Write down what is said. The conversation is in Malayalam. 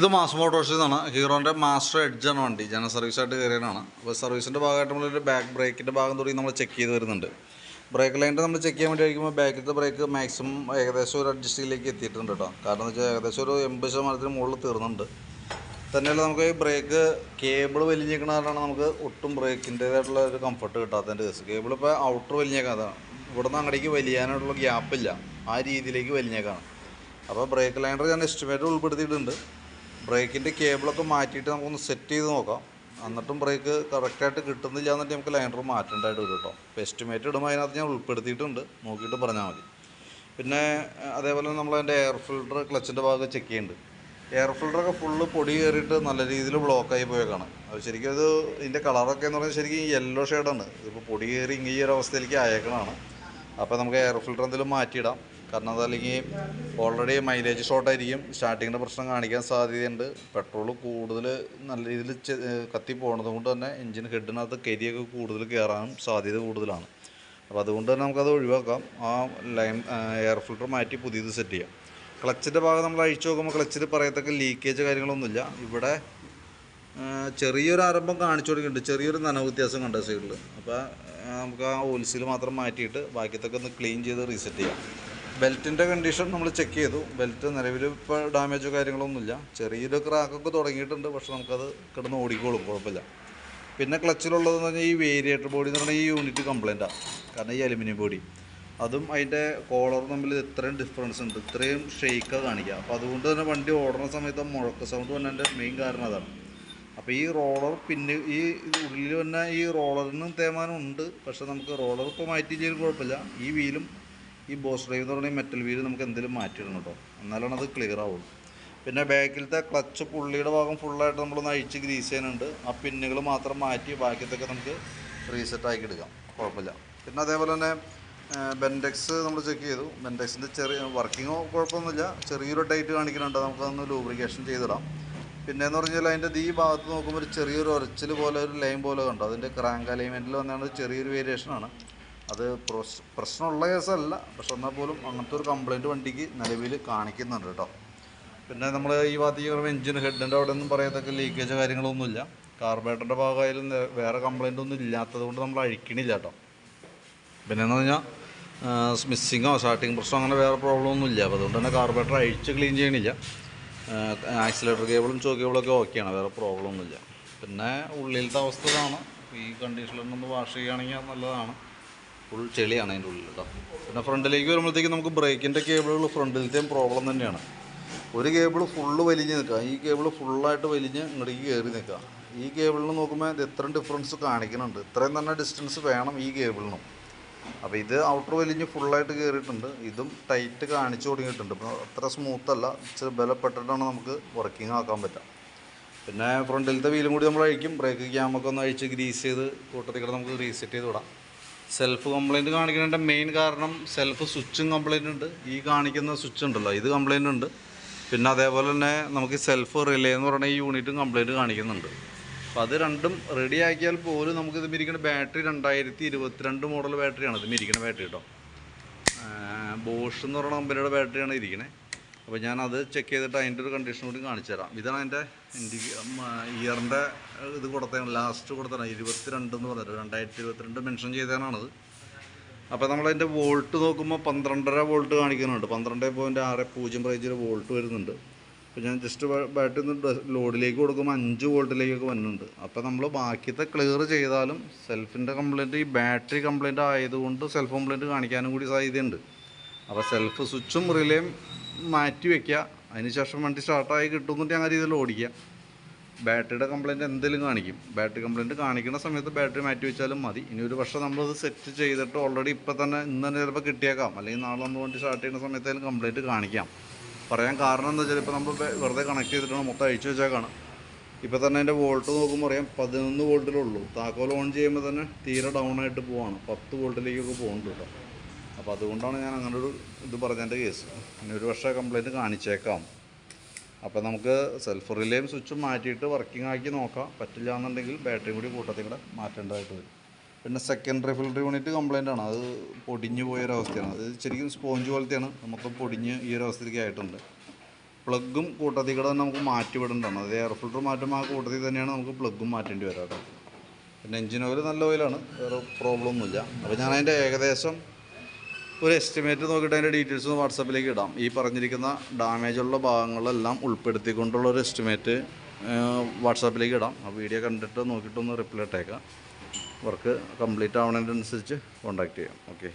ഇത് മാസ് മോട്ടോഴ്സിൽ നിന്നാണ് ഹീറോന്റെ മാസ്റ്റർ എഡ്ജാണ് വണ്ടി. ജനറൽ സർവീസായിട്ട് കയറിയതാണ്. അപ്പോൾ സർവീസിന്റെ ഭാഗമായിട്ട് നമ്മളൊരു ബാക്ക് ബ്രേക്കിന്റെ ഭാഗം തുടങ്ങി നമ്മൾ ചെക്ക് ചെയ്ത് വരുന്നുണ്ട്. ബ്രേക്ക് ലൈനിന്റെ നമ്മൾ ചെക്ക് ചെയ്യാൻ വേണ്ടി കഴിക്കുമ്പോൾ ബാക്കിലത്തെ ബ്രേക്ക് മാക്സിമം ഏകദേശം ഒരു അഡ്ജസ്റ്റിലേക്ക് എത്തിയിട്ടുണ്ട് കേട്ടോ കാരണം എന്ന് വെച്ചാൽ ഏകദേശം ഒരു എൺപത് ശതമാനത്തിന് മുകളിൽ തീർന്നുണ്ട്. തന്നെയല്ല നമുക്ക് ഈ ബ്രേക്ക് കേബിൾ വലിഞ്ഞേക്കണ കാരണമാണ് നമുക്ക് ഒട്ടും ബ്രേക്കിന്റേതായിട്ടുള്ള ഒരു കംഫർട്ട് കിട്ടാത്തതിന്റെ കേസ് കേബിൾ ഇപ്പോൾ ഔട്ടർ വലിഞ്ഞേക്കാതാണ്. ഇവിടുന്ന് അങ്ങടേക്ക് വലിയാനായിട്ടുള്ള ഗ്യാപ്പില്ല ആ രീതിയിലേക്ക് വലിഞ്ഞേക്കാണ്. അപ്പോൾ ബ്രേക്ക് ലൈനർ ഞാൻ എസ്റ്റിമേറ്റ് ഉൾപ്പെടുത്തിയിട്ടുണ്ട്. ബ്രേക്കിന്റെ കേബിളൊക്കെ മാറ്റിയിട്ട് നമുക്കൊന്ന് സെറ്റ് ചെയ്ത് നോക്കാം. എന്നിട്ടും ബ്രേക്ക് കറക്റ്റായിട്ട് കിട്ടുന്നില്ല എന്നിട്ട് നമുക്ക് ലൈനർ മാറ്റേണ്ടതായിട്ട് വരും കേട്ടോ അപ്പോൾ എസ്റ്റിമേറ്റ് ഇടുമ്പോൾ അതിനകത്ത് ഞാൻ ഉൾപ്പെടുത്തിയിട്ടുണ്ട്. നോക്കിയിട്ട് പറഞ്ഞാൽ മതി. പിന്നെ അതേപോലെ നമ്മൾ അതിന്റെ എയർ ഫിൽട്ടർ ക്ലച്ചിന്റെ ഭാഗം ചെക്ക് ചെയ്യുന്നുണ്ട് എയർ ഫിൽട്ടറൊക്കെ ഫുള്ള് പൊടി കയറിയിട്ട് നല്ല രീതിയിൽ ബ്ലോക്കായി പോയേക്കാണ് അത് ശരിക്കും അത് ഇതിന്റെ കളറൊക്കെ എന്ന് പറഞ്ഞാൽ ശരിക്കും യെല്ലോ ഷെയ്ഡാണ് ഇതിപ്പോൾ പൊടി കയറി ഇങ്ങനെ ഈ ഒരു അവസ്ഥയിലേക്ക് അയക്കണതാണ് അപ്പോൾ നമുക്ക് എയർ ഫിൽട്ടർ എന്തെങ്കിലും മാറ്റിയിടാം. കാരണം അതല്ലെങ്കിൽ ഓൾറെഡി മൈലേജ് ഷോർട്ടായിരിക്കും സ്റ്റാർട്ടിങ്ങിന്റെ പ്രശ്നം കാണിക്കാൻ സാധ്യതയുണ്ട്. പെട്രോൾ കൂടുതൽ നല്ല രീതിയിൽ കത്തി പോകുന്നത് കൊണ്ട് തന്നെ എഞ്ചിൻ ഹെഡിനകത്ത് കരിയൊക്കെ കൂടുതൽ കയറാനും സാധ്യത കൂടുതലാണ്. അപ്പോൾ അതുകൊണ്ട് തന്നെ നമുക്കത് ഒഴിവാക്കാം. ആ ലൈൻ എയർ ഫിൽട്ടർ മാറ്റി പുതിയത് സെറ്റ് ചെയ്യാം. ക്ലച്ചിന്റെ ഭാഗം നമ്മൾ അഴിച്ചു നോക്കുമ്പോൾ ക്ലച്ചിൽ പറയത്തക്ക ലീക്കേജ് കാര്യങ്ങളൊന്നുമില്ല. ഇവിടെ ചെറിയൊരു ആരംഭം കാണിച്ചു കൊടുക്കുന്നുണ്ട്. ചെറിയൊരു നനവ് വ്യത്യാസം കണ്ട സൈഡിൽ അപ്പോൾ നമുക്ക് ആ ഓയിൽസിൽ മാത്രം മാറ്റിയിട്ട് ബാക്കിയത്തൊക്കെ ഒന്ന് ക്ലീൻ ചെയ്ത് റീസെറ്റ് ചെയ്യാം. ബെൽറ്റിന്റെ കണ്ടീഷൻ നമ്മൾ ചെക്ക് ചെയ്തു. ബെൽറ്റ് നിലവിൽ ഇപ്പോൾ ഡാമേജോ കാര്യങ്ങളൊന്നുമില്ല. ചെറിയൊരു ക്രാക്കൊക്കെ തുടങ്ങിയിട്ടുണ്ട്. പക്ഷെ നമുക്കത് കിടന്ന് ഓടിക്കോളും. കുഴപ്പമില്ല. പിന്നെ ക്ലച്ചിലുള്ളതെന്ന് പറഞ്ഞാൽ ഈ വേരിയേറ്റർ ബോഡി എന്ന് പറഞ്ഞാൽ ഈ യൂണിറ്റ് കംപ്ലൈന്റാണ് കാരണം ഈ അലുമിനിയം ബോഡി അതും അതിന്റെ കോളർ തമ്മിൽ ഇത്രയും ഡിഫറൻസ് ഉണ്ട്. ഇത്രയും ഷെയ്ക്കാണ് കാണിക്കുക. അപ്പോൾ അതുകൊണ്ട് തന്നെ വണ്ടി ഓടുന്ന സമയത്ത് മുഴക്ക സൗണ്ട് വന്നതിന്റെ മെയിൻ കാരണം അതാണ്. അപ്പോൾ ഈ റോളർ പിന്നെ ഈ ഉള്ളിൽ വന്ന ഈ റോളറിനും തേമാനം ഉണ്ട്. പക്ഷെ നമുക്ക് റോളർ ഇപ്പോൾ മാറ്റി ചെയ്യാൻ കുഴപ്പമില്ല. ഈ വീലും ഈ ബോസ് ഡ്രൈവ് എന്ന് പറഞ്ഞാൽ മെറ്റൽ വീൽ നമുക്ക് എന്തെങ്കിലും മാറ്റിയിടണം കേട്ടോ. എന്നാലാണ് അത് ക്ലിയർ ആവുള്ളൂ. പിന്നെ ബാക്കിലത്തെ ക്ലച്ച് പുള്ളിയുടെ ഭാഗം ഫുള്ളായിട്ട് നമ്മളൊന്ന് അഴിച്ച് ഗ്രീസ് ചെയ്യാനുണ്ട്. ആ പിന്നുകൾ മാത്രം മാറ്റി ബാക്കിയത്തൊക്കെ നമുക്ക് റീസെറ്റ് ആക്കി എടുക്കാം. കുഴപ്പമില്ല. പിന്നെ അതേപോലെ തന്നെ ബെൻഡെക്സ് നമ്മൾ ചെക്ക് ചെയ്തു. ബെൻഡെക്സിന്റെ ചെറിയ വർക്കിങ്ങോ കുഴപ്പമൊന്നുമില്ല. ചെറിയൊരു ടൈറ്റ് കാണിക്കുന്നുണ്ട്. നമുക്കതൊന്ന് ലൂബ്രിക്കേഷൻ ചെയ്തിടാം. പിന്നെ എന്ന് പറഞ്ഞാൽ അതിന്റെ ഈ ഭാഗത്ത് നോക്കുമ്പോൾ ഒരു ചെറിയൊരു ഉരച്ചിൽ പോലെ ഒരു ലൈൻ പോലെ കണ്ടു? അതിന്റെ ക്രാങ്ക് അലൈൻമെന്റിൽ വന്നാണ് ചെറിയൊരു വേരിയേഷനാണ് അത് പ്രശ് പ്രശ്നമുള്ള കേസല്ല. പക്ഷെ എന്നാൽ പോലും അങ്ങനത്തെ ഒരു കംപ്ലൈന്റ് വണ്ടിക്ക് നിലവിൽ കാണിക്കുന്നുണ്ട് കേട്ടോ. പിന്നെ നമ്മൾ ഈ ഭാഗത്തേക്ക് എഞ്ചിൻ ഹെഡിന്റെ അവിടെ ഒന്നും പറയത്തക്ക ലീക്കേജ് കാര്യങ്ങളൊന്നുമില്ല. കാർബേറ്ററിന്റെ ഭാഗമായാലും വേറെ കംപ്ലൈന്റ് ഒന്നും ഇല്ലാത്തത് കൊണ്ട് നമ്മൾ അഴിക്കണില്ല കേട്ടോ. പിന്നെ എന്ന് പറഞ്ഞാൽ മിസ്സിങ്ങോ സ്റ്റാർട്ടിങ് പ്രശ്നം അങ്ങനെ വേറെ പ്രോബ്ലം ഒന്നും ഇല്ല അപ്പോൾ അതുകൊണ്ട് തന്നെ കാർബേറ്റർ അഴിച്ച് ക്ലീൻ ചെയ്യണില്ല. ആക്സിലേറ്റർ കേബിളും ചോക്ക് കേബിളൊക്കെ ഓക്കെയാണ് വേറെ പ്രോബ്ലം ഒന്നുമില്ല. പിന്നെ ഉള്ളിലത്തെ അവസ്ഥ ഇതാണ്. ഈ കണ്ടീഷനിലൊന്ന് വാഷ് ചെയ്യുകയാണെങ്കിൽ നല്ലതാണ്. ഫുൾ ചെളിയാണ് അതിന്റെ ഉള്ളിൽ കേട്ടോ പിന്നെ ഫ്രണ്ടിലേക്ക് വരുമ്പോഴത്തേക്കും നമുക്ക് ബ്രേക്കിന്റെ കേബിളുകൾ ഫ്രണ്ടിലത്തെയും പ്രോബ്ലം തന്നെയാണ്. ഒരു കേബിൾ ഫുള്ള് വലിഞ്ഞ് നിൽക്കുക. ഈ കേബിൾ ഫുള്ളായിട്ട് വലിഞ്ഞ് ഇങ്ങോട്ടേക്ക് കയറി നിൽക്കുക. ഈ കേബിളിന് നോക്കുമ്പോൾ ഇത് ഇത്രയും ഡിഫറൻസ് കാണിക്കുന്നുണ്ട്. ഇത്രയും തന്നെ ഡിസ്റ്റൻസ് വേണം ഈ കേബിളിനും. അപ്പോൾ ഇത് ഔട്ടർ വലിഞ്ഞ് ഫുള്ളായിട്ട് കയറിയിട്ടുണ്ട് ഇതും ടൈറ്റ് കാണിച്ചു തുടങ്ങിയിട്ടുണ്ട്. ഇപ്പോൾ അത്ര സ്മൂത്തല്ല ഇച്ചിരി ബലപ്പെട്ടിട്ടാണ് നമുക്ക് വർക്കിംഗ് ആക്കാൻ പറ്റുക പിന്നെ ഫ്രണ്ടിലത്തെ വീലും കൂടി നമ്മൾ അഴിക്കും. ബ്രേക്ക് ക്യാമൊക്കെ ഒന്ന് അഴിച്ച് ഗ്രീസ് ചെയ്ത് കൂട്ടത്തിൽ കൂടെ നമുക്ക് റീസെറ്റ് ചെയ്ത് വിടാം. സെൽഫ് കംപ്ലൈന്റ് കാണിക്കുന്നതിന്റെ മെയിൻ കാരണം സെൽഫ് സ്വിച്ചും കംപ്ലൈന്റ് ഉണ്ട്. ഈ കാണിക്കുന്ന സ്വിച്ച് ഉണ്ടല്ലോ ഇത് കംപ്ലൈന്റ് ഉണ്ട്. പിന്നെ അതേപോലെ തന്നെ നമുക്ക് സെൽഫ് റിലേ എന്ന് പറയുന്ന ഈ യൂണിറ്റും കംപ്ലൈന്റ് കാണിക്കുന്നുണ്ട്. അപ്പോൾ അത് രണ്ടും റെഡി ആക്കിയാൽ പോലും നമുക്ക് ഇത് മിരിക്കുന്ന ബാറ്ററി രണ്ടായിരത്തി ഇരുപത്തിരണ്ട് മോഡൽ ബാറ്ററിയാണ് ഇത് മിരിക്കുന്ന ബാറ്ററി കേട്ടോ ബോഷ് എന്ന് പറയുന്ന കമ്പനിയുടെ ബാറ്ററിയാണ് ഇരിക്കുന്നത് അപ്പോൾ ഞാൻ അത് ചെക്ക് ചെയ്തിട്ട് അതിന്റെ ഒരു കണ്ടീഷൻ കൂടി കാണിച്ചു തരാം. ഇതാണ് ഇൻഡി ഇയറിന്റെ ഇത് കൊടുത്തതാണ്. ലാസ്റ്റ് കൊടുത്തതാണ്. ഇരുപത്തിരണ്ട് എന്ന് പറഞ്ഞത് രണ്ടായിരത്തി ഇരുപത്തിരണ്ട് മെൻഷൻ ചെയ്തതാണത് അപ്പോൾ നമ്മളതിന്റെ വോൾട്ട് നോക്കുമ്പോൾ പന്ത്രണ്ടര വോൾട്ട് കാണിക്കുന്നുണ്ട്. പന്ത്രണ്ട് പോയിന്റ് ആറ് പൂജ്യം റേഞ്ചിൽ വോൾട്ട് വരുന്നുണ്ട്. അപ്പോൾ ഞാൻ ജസ്റ്റ് ബാറ്ററി ഒന്ന് ലോഡിലേക്ക് കൊടുക്കുമ്പോൾ അഞ്ച് വോൾട്ടിലേക്കൊക്കെ വരുന്നുണ്ട് അപ്പോൾ നമ്മൾ ബാക്കിയത്തെ ക്ലിയർ ചെയ്താലും സെൽഫിന്റെ കംപ്ലയിന്റ് ഈ ബാറ്ററി കംപ്ലയിന്റ് ആയതുകൊണ്ട് സെൽഫ് കംപ്ലയിന്റ് കാണിക്കാനും കൂടി സാധ്യതയുണ്ട്. അപ്പോൾ സെൽഫ് സ്വിച്ചും റിലേയും മാറ്റി വയ്ക്കുക അതിനുശേഷം വണ്ടി സ്റ്റാർട്ടായി കിട്ടുമെന്നിട്ട് ആ രീതിയിൽ ഓടിക്കുക. ബാറ്ററിയുടെ കംപ്ലയിന്റ് എന്തെങ്കിലും കാണിക്കും. ബാറ്ററി കംപ്ലയിന്റ് കാണിക്കുന്ന സമയത്ത് ബാറ്ററി മാറ്റി വെച്ചാലും മതി. ഇനി ഒരു പക്ഷേ നമ്മളത് സെറ്റ് ചെയ്തിട്ട് ഓൾറെഡി ഇപ്പം തന്നെ ഇന്ന് തന്നെ ചിലപ്പോൾ കിട്ടിയേക്കാം. അല്ലെങ്കിൽ നാളെ നമ്മൾ വണ്ടി സ്റ്റാർട്ട് ചെയ്യുന്ന സമയത്തായാലും കംപ്ലയിന്റ് കാണിക്കാം. പറയാൻ കാരണം എന്താ വെച്ചാൽ ഇപ്പോൾ നമ്മൾ വെറുതെ കണക്ട് ചെയ്തിട്ടാണ് മൊത്തം അഴിച്ചു വെച്ചേക്കാണ്. ഇപ്പോൾ തന്നെ അതിന്റെ വോൾട്ട് നോക്കുമ്പോൾ അറിയാം പതിനൊന്ന് വോൾട്ടിലുള്ളൂ താക്കോൽ ഓൺ ചെയ്യുമ്പോൾ തന്നെ തീരെ ഡൗൺ ആയിട്ട് പോവാണ്. പത്ത് വോൾട്ടിലേക്കൊക്കെ പോകുന്നുണ്ട് കേട്ടോ. അപ്പോൾ അതുകൊണ്ടാണ് ഞാൻ അങ്ങനെ ഒരു ഇത് പറഞ്ഞതിന്റെ കേസ്. ഇനി ഒരു വർഷം കംപ്ലയിന്റ് കാണിച്ചേക്കാം. അപ്പോൾ നമുക്ക് സെൽഫ് റിലേയും സ്വിച്ചും മാറ്റിയിട്ട് വർക്കിംഗ് ആക്കി നോക്കാം. പറ്റില്ല എന്നുണ്ടെങ്കിൽ ബാറ്ററിയും കൂടി കൂട്ടത്തിൽ കൂടെ മാറ്റേണ്ടതായിട്ട് വരും. പിന്നെ സെക്കൻഡറി ഫിൽറ്റർ യൂണിറ്റ് കംപ്ലൈന്റ് ആണ്. അത് പൊടിഞ്ഞു പോയൊരവസ്ഥയാണ് അത് ശരിക്കും സ്പോഞ്ച് പോലത്തെയാണ്. മൊത്തം പൊടിഞ്ഞ് ഈ ഒരു അവസ്ഥയിലേക്ക് ആയിട്ടുണ്ട്. പ്ലഗും കൂട്ടത്തിൽ കൂടെ തന്നെ നമുക്ക് മാറ്റി വിടേണ്ടതാണ്. അത് എയർ ഫിൽറ്റർ മാറ്റുമ്പോൾ ആ കൂട്ടത്തിൽ തന്നെയാണ് നമുക്ക് പ്ലഗും മാറ്റേണ്ടി വരാം പിന്നെ എഞ്ചിൻ ഓയിൽ നല്ല ഓയിലാണ് വേറെ പ്രോബ്ലം ഒന്നുമില്ല. അപ്പോൾ ഞാൻ അതിന്റെ ഏകദേശം ഒരു എസ്റ്റിമേറ്റ് നോക്കിയിട്ട് അതിന്റെ ഡീറ്റെയിൽസ് വാട്സപ്പിലേക്ക് ഇടാം. ഈ പറഞ്ഞിരിക്കുന്ന ഡാമേജുള്ള ഭാഗങ്ങളെല്ലാം ഉൾപ്പെടുത്തിക്കൊണ്ടുള്ള ഒരു എസ്റ്റിമേറ്റ് വാട്സാപ്പിലേക്ക് ഇടാം. ആ വീഡിയോ കണ്ടിട്ട് നോക്കിയിട്ടൊന്ന് റിപ്ലൈ ഇട്ടേക്കാം. വർക്ക് കംപ്ലീറ്റ് ആവുന്നതിനനുസരിച്ച് കോൺടാക്റ്റ് ചെയ്യാം. ഓക്കെ